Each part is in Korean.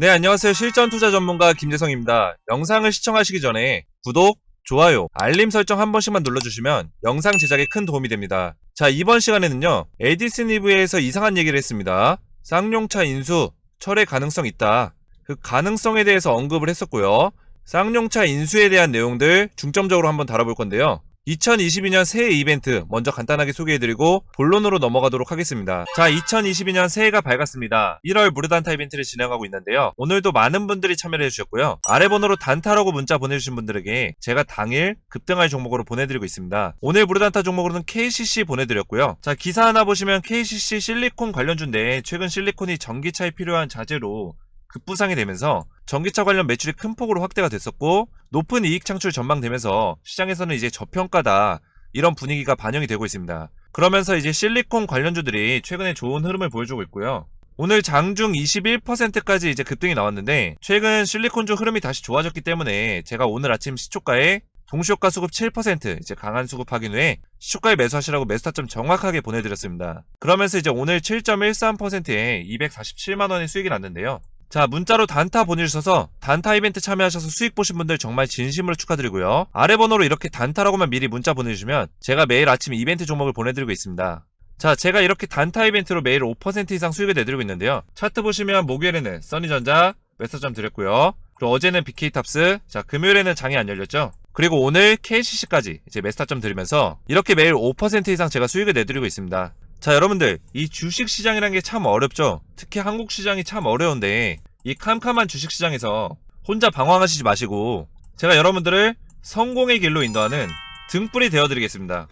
네, 안녕하세요. 실전 투자 전문가 김재성입니다. 영상을 시청하시기 전에 구독, 좋아요, 알림 설정 한 번씩만 눌러주시면 영상 제작에 큰 도움이 됩니다. 자, 이번 시간에는요, 에디슨 이브에서 이상한 얘기를 했습니다. 쌍용차 인수, 철회 가능성 있다. 그 가능성에 대해서 언급을 했었고요. 쌍용차 인수에 대한 내용들 중점적으로 한번 다뤄볼 건데요. 2022년 새해 이벤트 먼저 간단하게 소개해드리고 본론으로 넘어가도록 하겠습니다. 자, 2022년 새해가 밝았습니다. 1월 무료 단타 이벤트를 진행하고 있는데요. 오늘도 많은 분들이 참여를 해주셨고요. 아래 번호로 단타라고 문자 보내주신 분들에게 제가 당일 급등할 종목으로 보내드리고 있습니다. 오늘 무료 단타 종목으로는 KCC 보내드렸고요. 자, 기사 하나 보시면 KCC 실리콘 관련주인데 최근 실리콘이 전기차에 필요한 자재로 급부상이 되면서 전기차 관련 매출이 큰 폭으로 확대가 됐었고 높은 이익 창출 전망되면서 시장에서는 이제 저평가다 이런 분위기가 반영이 되고 있습니다. 그러면서 이제 실리콘 관련주들이 최근에 좋은 흐름을 보여주고 있고요. 오늘 장중 21%까지 이제 급등이 나왔는데 최근 실리콘주 흐름이 다시 좋아졌기 때문에 제가 오늘 아침 시초가에 동시효과 수급 7% 이제 강한 수급 확인 후에 시초가에 매수하시라고 매수타점 정확하게 보내드렸습니다. 그러면서 이제 오늘 7.13%에 247만 원의 수익이 났는데요. 자, 문자로 단타 보내주셔서 단타 이벤트 참여하셔서 수익 보신 분들 정말 진심으로 축하드리고요. 아래 번호로 이렇게 단타라고만 미리 문자 보내주시면 제가 매일 아침 이벤트 종목을 보내드리고 있습니다. 자, 제가 이렇게 단타 이벤트로 매일 5% 이상 수익을 내드리고 있는데요. 차트 보시면 목요일에는 써니전자 매수점 드렸고요. 그리고 어제는 BK탑스, 자, 금요일에는 장이 안 열렸죠. 그리고 오늘 KCC까지 이제 매스타점 드리면서 이렇게 매일 5% 이상 제가 수익을 내드리고 있습니다. 자, 여러분들, 이 주식 시장이란 게 참 어렵죠? 특히 한국 시장이 참 어려운데, 이 캄캄한 주식 시장에서 혼자 방황하시지 마시고, 제가 여러분들을 성공의 길로 인도하는 등불이 되어드리겠습니다.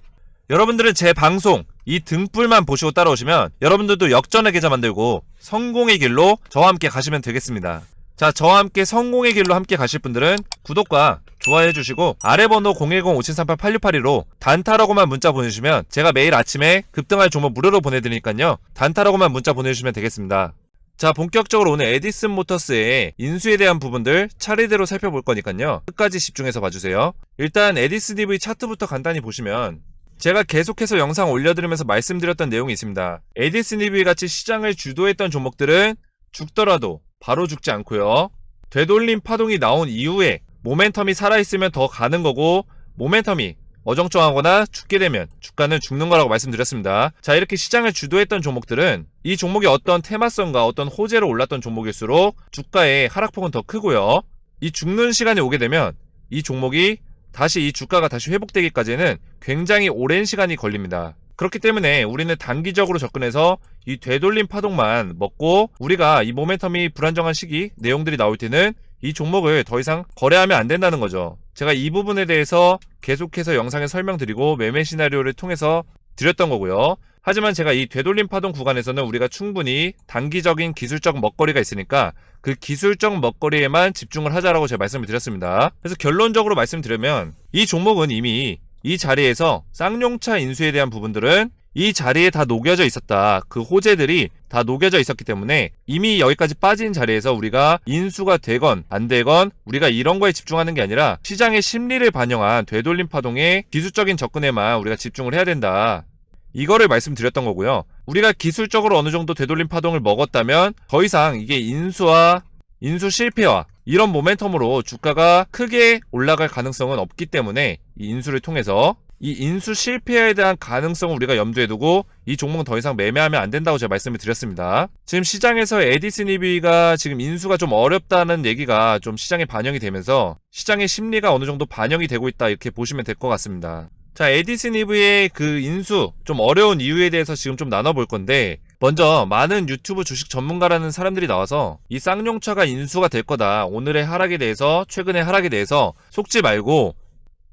여러분들은 제 방송, 이 등불만 보시고 따라오시면, 여러분들도 역전의 계좌 만들고, 성공의 길로 저와 함께 가시면 되겠습니다. 자, 저와 함께 성공의 길로 함께 가실 분들은 구독과 좋아해 주시고 아래 번호 010-5738-8682로 단타라고만 문자 보내주시면 제가 매일 아침에 급등할 종목 무료로 보내드리니까요. 단타라고만 문자 보내주시면 되겠습니다. 자, 본격적으로 오늘 에디슨 모터스의 인수에 대한 부분들 차례대로 살펴볼 거니까요. 끝까지 집중해서 봐주세요. 일단 에디슨 EV 차트부터 간단히 보시면 제가 계속해서 영상 올려드리면서 말씀드렸던 내용이 있습니다. 에디슨 EV 같이 시장을 주도했던 종목들은 죽더라도 바로 죽지 않고요. 되돌림 파동이 나온 이후에 모멘텀이 살아있으면 더 가는 거고 모멘텀이 어정쩡하거나 죽게 되면 주가는 죽는 거라고 말씀드렸습니다. 자 이렇게 시장을 주도했던 종목들은 이 종목이 어떤 테마성과 어떤 호재로 올랐던 종목일수록 주가의 하락폭은 더 크고요. 이 죽는 시간이 오게 되면 이 종목이 다시 이 주가가 다시 회복되기까지는 굉장히 오랜 시간이 걸립니다. 그렇기 때문에 우리는 단기적으로 접근해서 이 되돌림 파동만 먹고 우리가 이 모멘텀이 불안정한 시기 내용들이 나올 때는 이 종목을 더 이상 거래하면 안 된다는 거죠. 제가 이 부분에 대해서 계속해서 영상에 설명드리고 매매 시나리오를 통해서 드렸던 거고요. 하지만 제가 이 되돌림 파동 구간에서는 우리가 충분히 단기적인 기술적 먹거리가 있으니까 그 기술적 먹거리에만 집중을 하자라고 제가 말씀을 드렸습니다. 그래서 결론적으로 말씀드리면 이 종목은 이미 이 자리에서 쌍용차 인수에 대한 부분들은 이 자리에 다 녹여져 있었다. 그 호재들이 다 녹여져 있었기 때문에 이미 여기까지 빠진 자리에서 우리가 인수가 되건 안 되건 우리가 이런 거에 집중하는 게 아니라 시장의 심리를 반영한 되돌림 파동의 기술적인 접근에만 우리가 집중을 해야 된다. 이거를 말씀드렸던 거고요. 우리가 기술적으로 어느 정도 되돌림 파동을 먹었다면 더 이상 이게 인수와 인수 실패와 이런 모멘텀으로 주가가 크게 올라갈 가능성은 없기 때문에 이 인수를 통해서 이 인수 실패에 대한 가능성을 우리가 염두에 두고 이 종목은 더 이상 매매하면 안 된다고 제가 말씀을 드렸습니다. 지금 시장에서 에디슨 EV가 지금 인수가 좀 어렵다는 얘기가 좀 시장에 반영이 되면서 시장의 심리가 어느 정도 반영이 되고 있다 이렇게 보시면 될 것 같습니다. 자, 에디슨 EV의 그 인수 좀 어려운 이유에 대해서 지금 좀 나눠볼 건데 먼저 많은 유튜브 주식 전문가라는 사람들이 나와서 이 쌍용차가 인수가 될 거다. 오늘의 하락에 대해서 최근의 하락에 대해서 속지 말고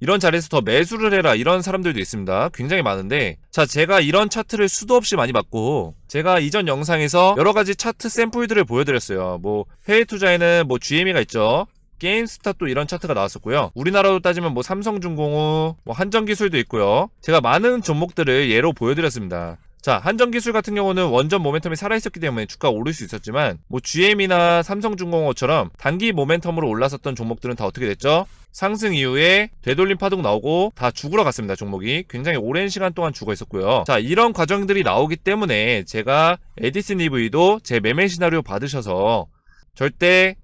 이런 자리에서 더 매수를 해라 이런 사람들도 있습니다. 굉장히 많은데 자 제가 이런 차트를 수도 없이 많이 봤고 제가 이전 영상에서 여러 가지 차트 샘플들을 보여드렸어요. 뭐 해외 투자에는 뭐 GME가 있죠. 게임스타 또 이런 차트가 나왔었고요. 우리나라로 따지면 뭐 삼성중공업, 뭐 한전기술도 있고요. 제가 많은 종목들을 예로 보여드렸습니다. 자, 한전기술 같은 경우는 원전 모멘텀이 살아있었기 때문에 주가가 오를 수 있었지만 뭐 GM이나 삼성중공업처럼 단기 모멘텀으로 올랐었던 종목들은 다 어떻게 됐죠? 상승 이후에 되돌림 파동 나오고 다 죽으러 갔습니다 종목이 굉장히 오랜 시간 동안 죽어 있었고요 자 이런 과정들이 나오기 때문에 제가 에디슨 EV도 제 매매 시나리오 받으셔서 절대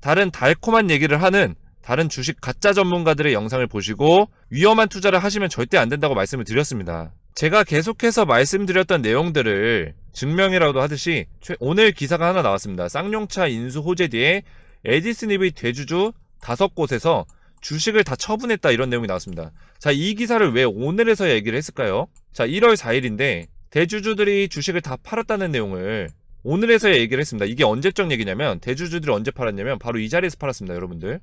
다른 달콤한 얘기를 하는 다른 주식 가짜 전문가들의 영상을 보시고 위험한 투자를 하시면 절대 안 된다고 말씀을 드렸습니다. 제가 계속해서 말씀드렸던 내용들을 증명이라도 하듯이 최- 오늘 기사가 하나 나왔습니다. 쌍용차 인수 호재 뒤에 에디슨 EV 대주주 다섯 곳에서 주식을 다 처분했다 이런 내용이 나왔습니다. 자, 이 기사를 왜 오늘에서 얘기를 했을까요? 자, 1월 4일인데 대주주들이 주식을 다 팔았다는 내용을 오늘에서 얘기를 했습니다. 이게 언제적 얘기냐면 대주주들이 언제 팔았냐면 바로 이 자리에서 팔았습니다, 여러분들.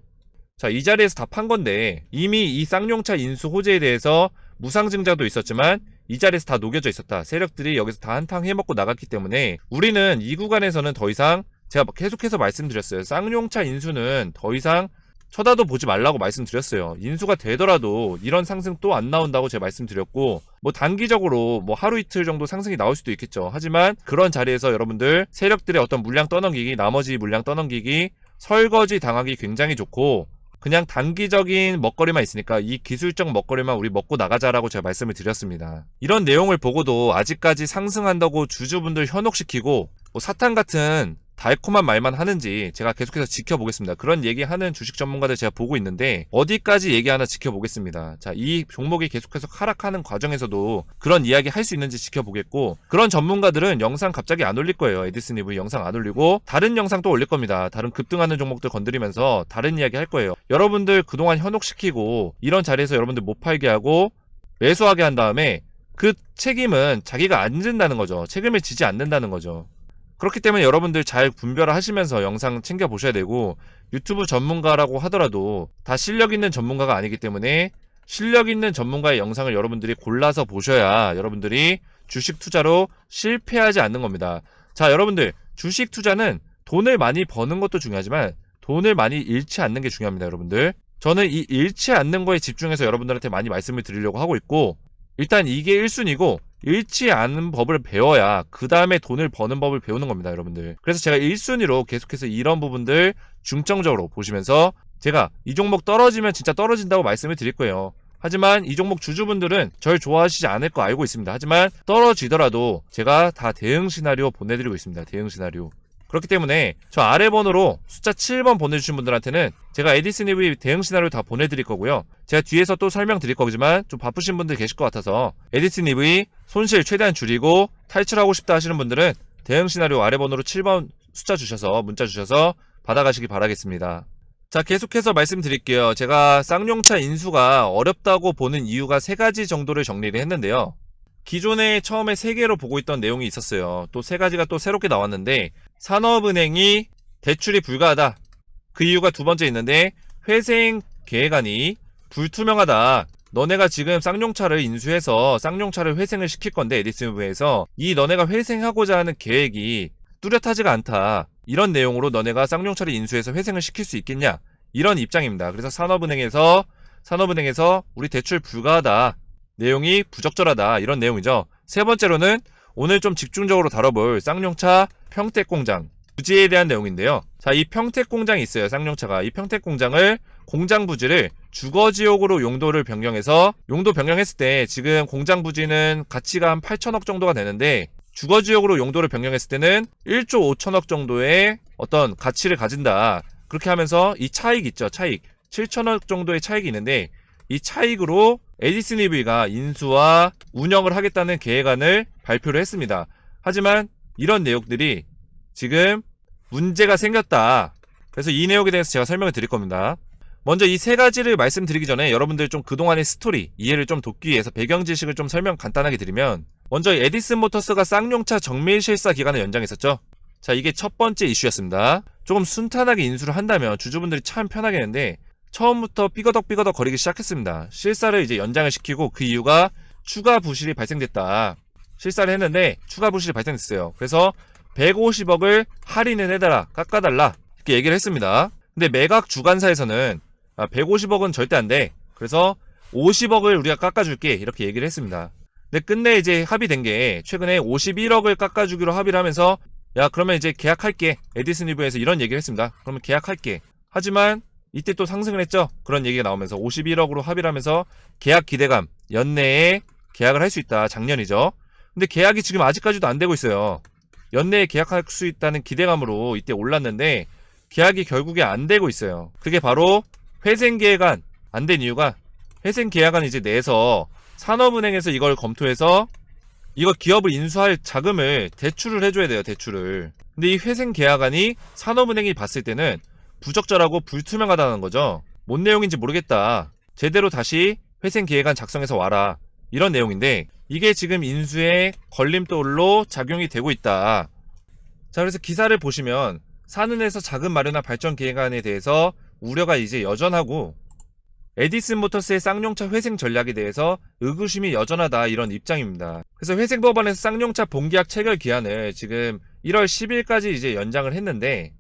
자, 이 자리에서 다 판 건데 이미 이 쌍용차 인수 호재에 대해서 무상증자도 있었지만 이 자리에서 다 녹여져 있었다. 세력들이 여기서 다 한탕 해먹고 나갔기 때문에 우리는 이 구간에서는 더 이상 제가 계속해서 말씀드렸어요. 쌍용차 인수는 더 이상 쳐다도 보지 말라고 말씀드렸어요. 인수가 되더라도 이런 상승 또 안 나온다고 제가 말씀드렸고 뭐 단기적으로 뭐 하루 이틀 정도 상승이 나올 수도 있겠죠. 하지만 그런 자리에서 여러분들 세력들의 어떤 물량 떠넘기기, 나머지 물량 떠넘기기, 설거지 당하기 굉장히 좋고 그냥 단기적인 먹거리만 있으니까 이 기술적 먹거리만 우리 먹고 나가자라고 제가 말씀을 드렸습니다. 이런 내용을 보고도 아직까지 상승한다고 주주분들 현혹시키고 뭐 사탕 같은 달콤한 말만 하는지 제가 계속해서 지켜보겠습니다. 그런 얘기하는 주식 전문가들 제가 보고 있는데 어디까지 얘기하나 지켜보겠습니다. 자, 이 종목이 계속해서 하락하는 과정에서도 그런 이야기 할 수 있는지 지켜보겠고 그런 전문가들은 영상 갑자기 안 올릴 거예요. 에디슨 EV 영상 안 올리고 다른 영상 또 올릴 겁니다. 다른 급등하는 종목들 건드리면서 다른 이야기 할 거예요. 여러분들 그동안 현혹시키고 이런 자리에서 여러분들 못 팔게 하고 매수하게 한 다음에 그 책임은 자기가 안 진다는 거죠. 책임을 지지 않는다는 거죠. 그렇기 때문에 여러분들 잘 분별을 하시면서 영상 챙겨 보셔야 되고 유튜브 전문가라고 하더라도 다 실력 있는 전문가가 아니기 때문에 실력 있는 전문가의 영상을 여러분들이 골라서 보셔야 여러분들이 주식 투자로 실패하지 않는 겁니다. 자, 여러분들 주식 투자는 돈을 많이 버는 것도 중요하지만 돈을 많이 잃지 않는 게 중요합니다, 여러분들. 저는 이 잃지 않는 거에 집중해서 여러분들한테 많이 말씀을 드리려고 하고 있고 일단 이게 1순위고 잃지 않는 법을 배워야 그 다음에 돈을 버는 법을 배우는 겁니다, 여러분들. 그래서 제가 1순위로 계속해서 이런 부분들 중점적으로 보시면서 제가 이 종목 떨어지면 진짜 떨어진다고 말씀을 드릴 거예요. 하지만 이 종목 주주분들은 절 좋아하시지 않을 거 알고 있습니다. 하지만 떨어지더라도 제가 다 대응 시나리오 보내드리고 있습니다. 대응 시나리오. 그렇기 때문에 저 아래 번호로 숫자 7번 보내주신 분들한테는 제가 에디슨 EV 대응 시나리오 다 보내드릴 거고요. 제가 뒤에서 또 설명드릴 거지만 좀 바쁘신 분들 계실 것 같아서 에디슨 EV 손실 최대한 줄이고 탈출하고 싶다 하시는 분들은 대응 시나리오 아래 번호로 7번 숫자 주셔서 문자 주셔서 받아가시기 바라겠습니다. 자, 계속해서 말씀드릴게요. 제가 쌍용차 인수가 어렵다고 보는 이유가 세 가지 정도를 정리를 했는데요. 기존에 처음에 세 개로 보고 있던 내용이 있었어요. 또 세 가지가 또 새롭게 나왔는데 산업은행이 대출이 불가하다. 그 이유가 두 번째 있는데 회생 계획안이 불투명하다. 너네가 지금 쌍용차를 인수해서 쌍용차를 회생을 시킬 건데 에디슨부에서 이 너네가 회생하고자 하는 계획이 뚜렷하지가 않다. 이런 내용으로 너네가 쌍용차를 인수해서 회생을 시킬 수 있겠냐? 이런 입장입니다. 그래서 산업은행에서 산업은행에서 우리 대출 불가하다. 내용이 부적절하다. 이런 내용이죠. 세 번째로는 오늘 좀 집중적으로 다뤄볼 쌍용차 평택 공장 부지에 대한 내용인데요. 자, 이 평택 공장이 있어요. 쌍용차가 이 평택 공장을 공장 부지를 주거 지역으로 용도를 변경해서 용도 변경했을 때 지금 공장 부지는 가치가 한 8천억 정도가 되는데 주거 지역으로 용도를 변경했을 때는 1조 5천억 정도의 어떤 가치를 가진다. 그렇게 하면서 이 차익 있죠. 차익. 7천억 정도의 차익이 있는데 이 차익으로 에디슨 EV가 인수와 운영을 하겠다는 계획안을 발표를 했습니다. 하지만 이런 내용들이 지금 문제가 생겼다. 그래서 이 내용에 대해서 제가 설명을 드릴 겁니다. 먼저 이 세 가지를 말씀드리기 전에 여러분들 좀 그동안의 스토리, 이해를 좀 돕기 위해서 배경 지식을 좀 설명 간단하게 드리면 먼저 에디슨 모터스가 쌍용차 정밀 실사 기간을 연장했었죠. 자, 이게 첫 번째 이슈였습니다. 조금 순탄하게 인수를 한다면 주주분들이 참 편하겠는데 처음부터 삐거덕 삐거덕 거리기 시작했습니다. 실사를 이제 연장을 시키고 그 이유가 추가 부실이 발생됐다. 실사를 했는데 추가 부실이 발생됐어요. 그래서 150억을 할인을 해달라, 깎아달라 이렇게 얘기를 했습니다. 근데 매각 주간사에서는 아, 150억은 절대 안 돼. 그래서 50억을 우리가 깎아줄게 이렇게 얘기를 했습니다. 근데 끝내 이제 합의된 게 최근에 51억을 깎아주기로 합의를 하면서 야 그러면 이제 계약할게 에디슨 리브에서 이런 얘기를 했습니다. 그러면 계약할게. 하지만 이때 또 상승을 했죠. 그런 얘기가 나오면서 51억으로 합의를 하면서 계약 기대감 연내에 계약을 할 수 있다. 작년이죠. 근데 계약이 지금 아직까지도 안 되고 있어요. 연내에 계약할 수 있다는 기대감으로 이때 올랐는데 계약이 결국에 안 되고 있어요. 그게 바로 회생 계약안 안 된 이유가 회생 계약안 이제 내서 산업은행에서 이걸 검토해서 이거 기업을 인수할 자금을 대출을 해줘야 돼요, 대출을. 근데 이 회생 계약안이 산업은행이 봤을 때는 부적절하고 불투명하다는 거죠. 뭔 내용인지 모르겠다. 제대로 다시 회생 계획안 작성해서 와라. 이런 내용인데 이게 지금 인수의 걸림돌로 작용이 되고 있다. 자, 그래서 기사를 보시면 산은에서 자금 마련화 발전 계획안에 대해서 우려가 이제 여전하고 에디슨 모터스의 쌍용차 회생 전략에 대해서 의구심이 여전하다 이런 입장입니다. 그래서 회생 법안에서 쌍용차 본계약 체결 기한을 지금 1월 10일까지 이제 연장을 했는데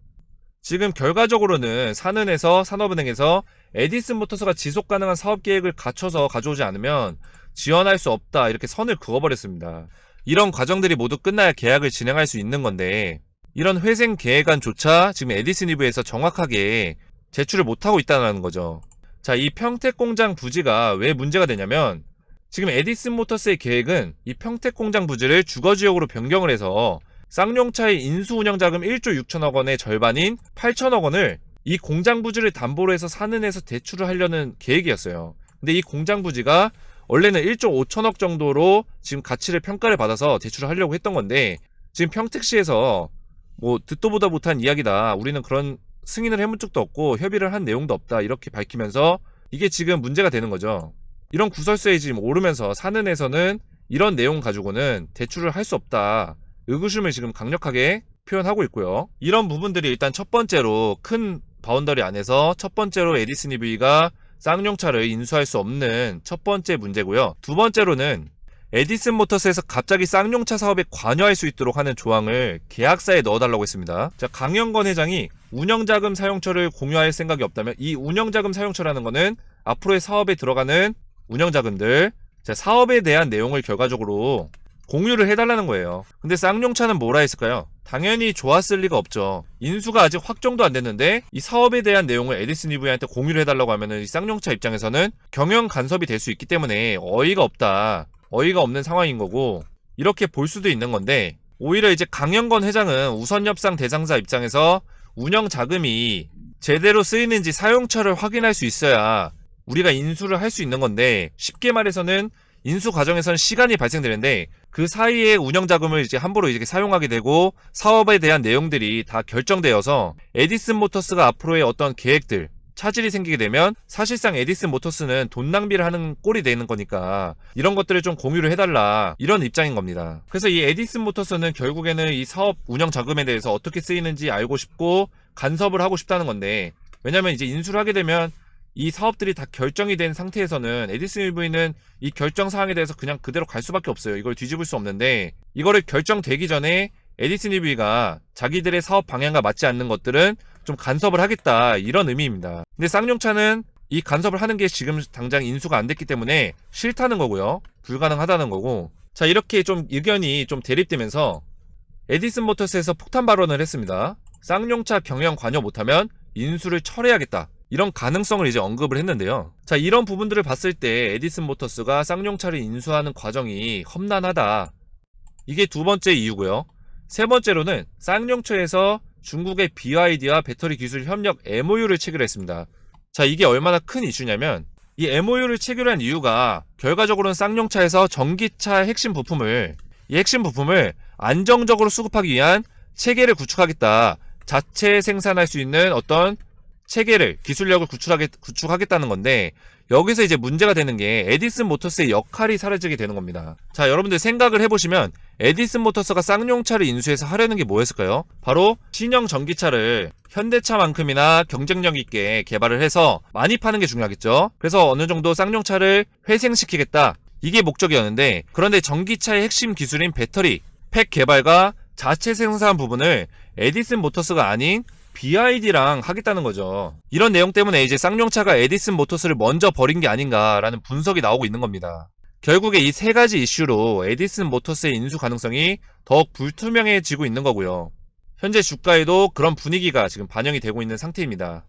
지금 결과적으로는 산은에서 산업은행에서 에디슨 모터스가 지속 가능한 사업 계획을 갖춰서 가져오지 않으면 지원할 수 없다 이렇게 선을 그어버렸습니다. 이런 과정들이 모두 끝나야 계약을 진행할 수 있는 건데 이런 회생 계획안조차 지금 에디슨 이브에서 정확하게 제출을 못하고 있다는 거죠. 자, 이 평택 공장 부지가 왜 문제가 되냐면 지금 에디슨 모터스의 계획은 이 평택 공장 부지를 주거 지역으로 변경을 해서 쌍용차의 인수 운영 자금 1조 6천억 원의 절반인 8천억 원을 이 공장 부지를 담보로 해서 산은에서 대출을 하려는 계획이었어요. 근데 이 공장 부지가 원래는 1조 5천억 정도로 지금 가치를 평가를 받아서 대출을 하려고 했던 건데 지금 평택시에서 뭐 듣도 보다 못한 이야기다. 우리는 그런 승인을 해본 적도 없고 협의를 한 내용도 없다. 이렇게 밝히면서 이게 지금 문제가 되는 거죠. 이런 구설수에 지금 오르면서 산은에서는 이런 내용 가지고는 대출을 할 수 없다. 의구심을 지금 강력하게 표현하고 있고요. 이런 부분들이 일단 첫 번째로 큰 바운더리 안에서 첫 번째로 에디슨 EV가 쌍용차를 인수할 수 없는 첫 번째 문제고요. 두 번째로는 에디슨 모터스에서 갑자기 쌍용차 사업에 관여할 수 있도록 하는 조항을 계약사에 넣어달라고 했습니다. 자, 강영건 회장이 운영자금 사용처를 공유할 생각이 없다면 이 운영자금 사용처라는 거는 앞으로의 사업에 들어가는 운영자금들, 자, 사업에 대한 내용을 결과적으로 공유를 해달라는 거예요. 근데 쌍용차는 뭐라 했을까요? 당연히 좋았을 리가 없죠. 인수가 아직 확정도 안 됐는데 이 사업에 대한 내용을 에디슨 이브한테 공유를 해달라고 하면은 이 쌍용차 입장에서는 경영 간섭이 될 수 있기 때문에 어이가 없다. 어이가 없는 상황인 거고 이렇게 볼 수도 있는 건데 오히려 이제 강영건 회장은 우선 협상 대상자 입장에서 운영 자금이 제대로 쓰이는지 사용처를 확인할 수 있어야 우리가 인수를 할 수 있는 건데 쉽게 말해서는 인수 과정에서는 시간이 발생되는데 그 사이에 운영 자금을 이제 함부로 이렇게 사용하게 되고 사업에 대한 내용들이 다 결정되어서 에디슨 모터스가 앞으로의 어떤 계획들 차질이 생기게 되면 사실상 에디슨 모터스는 돈 낭비를 하는 꼴이 되는 거니까 이런 것들을 좀 공유를 해달라 이런 입장인 겁니다. 그래서 이 에디슨 모터스는 결국에는 이 사업 운영 자금에 대해서 어떻게 쓰이는지 알고 싶고 간섭을 하고 싶다는 건데 왜냐면 이제 인수를 하게 되면 이 사업들이 다 결정이 된 상태에서는 에디슨 EV는 이 결정 사항에 대해서 그냥 그대로 갈 수밖에 없어요. 이걸 뒤집을 수 없는데 이거를 결정되기 전에 에디슨 EV가 자기들의 사업 방향과 맞지 않는 것들은 좀 간섭을 하겠다 이런 의미입니다. 근데 쌍용차는 이 간섭을 하는 게 지금 당장 인수가 안 됐기 때문에 싫다는 거고요. 불가능하다는 거고. 자 이렇게 좀 의견이 좀 대립되면서 에디슨 모터스에서 폭탄 발언을 했습니다. 쌍용차 경영 관여 못하면 인수를 철회하겠다. 이런 가능성을 이제 언급을 했는데요. 자, 이런 부분들을 봤을 때 에디슨 모터스가 쌍용차를 인수하는 과정이 험난하다. 이게 두 번째 이유고요. 세 번째로는 쌍용차에서 중국의 BYD와 배터리 기술 협력 MOU를 체결했습니다. 자, 이게 얼마나 큰 이슈냐면 이 MOU를 체결한 이유가 결과적으로는 쌍용차에서 전기차 핵심 부품을 이 핵심 부품을 안정적으로 수급하기 위한 체계를 구축하겠다. 자체 생산할 수 있는 어떤 체계를 기술력을 구축하겠, 구축하겠다는 건데 여기서 이제 문제가 되는 게 에디슨 모터스의 역할이 사라지게 되는 겁니다. 자, 여러분들 생각을 해보시면 에디슨 모터스가 쌍용차를 인수해서 하려는 게 뭐였을까요? 바로 신형 전기차를 현대차만큼이나 경쟁력 있게 개발을 해서 많이 파는 게 중요하겠죠. 그래서 어느 정도 쌍용차를 회생시키겠다. 이게 목적이었는데 그런데 전기차의 핵심 기술인 배터리, 팩 개발과 자체 생산 부분을 에디슨 모터스가 아닌 BID랑 하겠다는 거죠. 이런 내용 때문에 이제 쌍용차가 에디슨 모터스를 먼저 버린 게 아닌가라는 분석이 나오고 있는 겁니다. 결국에 이 세 가지 이슈로 에디슨 모터스의 인수 가능성이 더욱 불투명해지고 있는 거고요. 현재 주가에도 그런 분위기가 지금 반영이 되고 있는 상태입니다.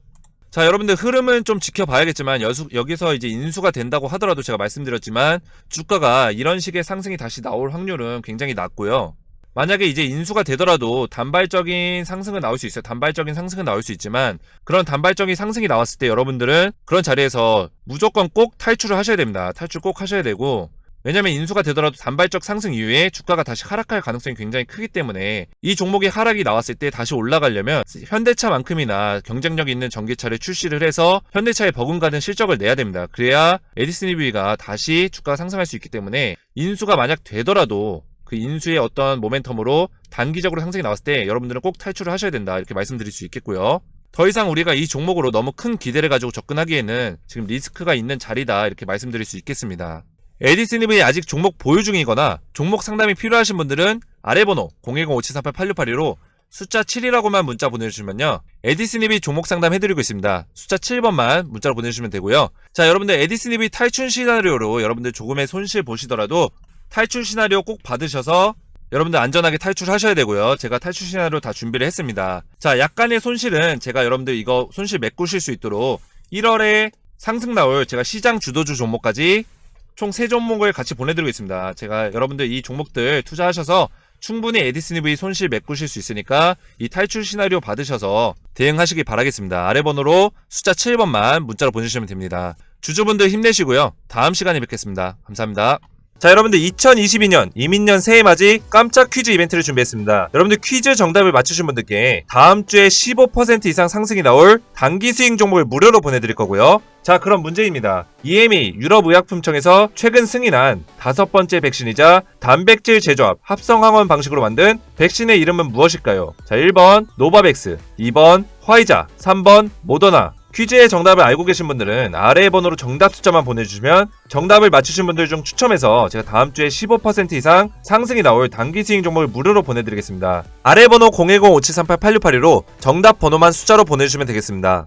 자, 여러분들 흐름은 좀 지켜봐야겠지만 여수, 여기서 이제 인수가 된다고 하더라도 제가 말씀드렸지만 주가가 이런 식의 상승이 다시 나올 확률은 굉장히 낮고요. 만약에 이제 인수가 되더라도 단발적인 상승은 나올 수 있어요. 단발적인 상승은 나올 수 있지만 그런 단발적인 상승이 나왔을 때 여러분들은 그런 자리에서 무조건 꼭 탈출을 하셔야 됩니다. 탈출 꼭 하셔야 되고 왜냐면 인수가 되더라도 단발적 상승 이후에 주가가 다시 하락할 가능성이 굉장히 크기 때문에 이 종목의 하락이 나왔을 때 다시 올라가려면 현대차만큼이나 경쟁력 있는 전기차를 출시를 해서 현대차에 버금가는 실적을 내야 됩니다. 그래야 에디슨 EV가 다시 주가가 상승할 수 있기 때문에 인수가 만약 되더라도 그 인수의 어떤 모멘텀으로 단기적으로 상승이 나왔을 때 여러분들은 꼭 탈출을 하셔야 된다 이렇게 말씀드릴 수 있겠고요. 더 이상 우리가 이 종목으로 너무 큰 기대를 가지고 접근하기에는 지금 리스크가 있는 자리다 이렇게 말씀드릴 수 있겠습니다. 에디슨 EV 아직 종목 보유 중이거나 종목 상담이 필요하신 분들은 아래 번호 010-5738-8682로 숫자 7이라고만 문자 보내주시면요. 에디슨 EV 종목 상담 해드리고 있습니다. 숫자 7번만 문자로 보내주시면 되고요. 자, 여러분들 에디슨 EV 탈출 시나리오로 여러분들 조금의 손실 보시더라도 탈출 시나리오 꼭 받으셔서 여러분들 안전하게 탈출하셔야 되고요. 제가 탈출 시나리오 다 준비를 했습니다. 자, 약간의 손실은 제가 여러분들 이거 손실 메꾸실 수 있도록 1월에 상승 나올 제가 시장 주도주 종목까지 총 3종목을 같이 보내드리고 있습니다. 제가 여러분들 이 종목들 투자하셔서 충분히 에디슨 EV 손실 메꾸실 수 있으니까 이 탈출 시나리오 받으셔서 대응하시기 바라겠습니다. 아래 번호로 숫자 7번만 문자로 보내주시면 됩니다. 주주분들 힘내시고요. 다음 시간에 뵙겠습니다. 감사합니다. 자, 여러분들 2022년 이민년 새해 맞이 깜짝 퀴즈 이벤트를 준비했습니다. 여러분들 퀴즈 정답을 맞추신 분들께 다음 주에 15% 이상 상승이 나올 단기 수익 종목을 무료로 보내드릴 거고요. 자, 그럼 문제입니다. EMA 유럽의약품청에서 최근 승인한 다섯 번째 백신이자 단백질 제조합 합성항원 방식으로 만든 백신의 이름은 무엇일까요? 자, 1번 노바백스, 2번 화이자, 3번 모더나, 퀴즈의 정답을 알고 계신 분들은 아래의 번호로 정답 숫자만 보내주시면 정답을 맞추신 분들 중 추첨해서 제가 다음 주에 15% 이상 상승이 나올 단기 스윙 종목을 무료로 보내드리겠습니다. 아래 번호 010-5738-8682로 정답 번호만 숫자로 보내주시면 되겠습니다.